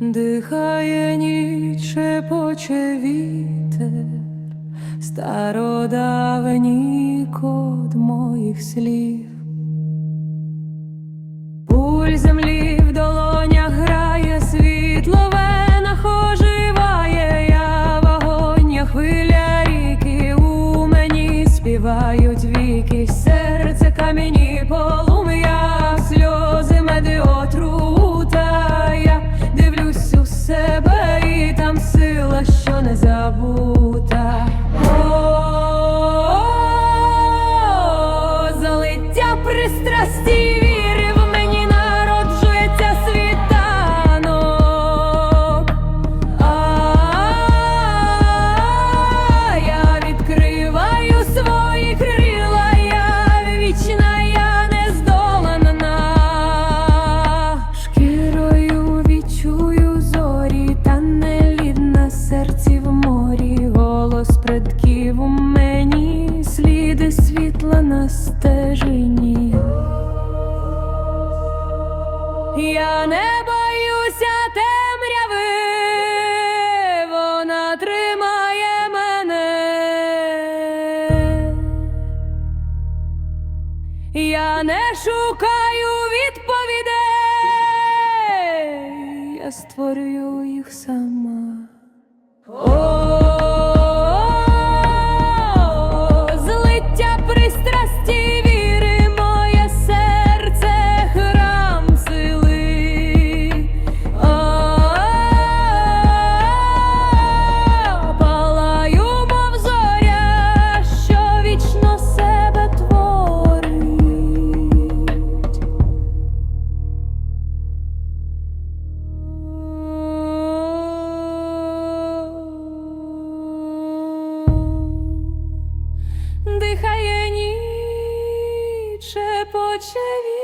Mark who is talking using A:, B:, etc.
A: дихає ніч, поче вітер, стародавній код моїх слів, пуль землі. যাব Не шукаю відповідей, я створюю їх сам. очеві.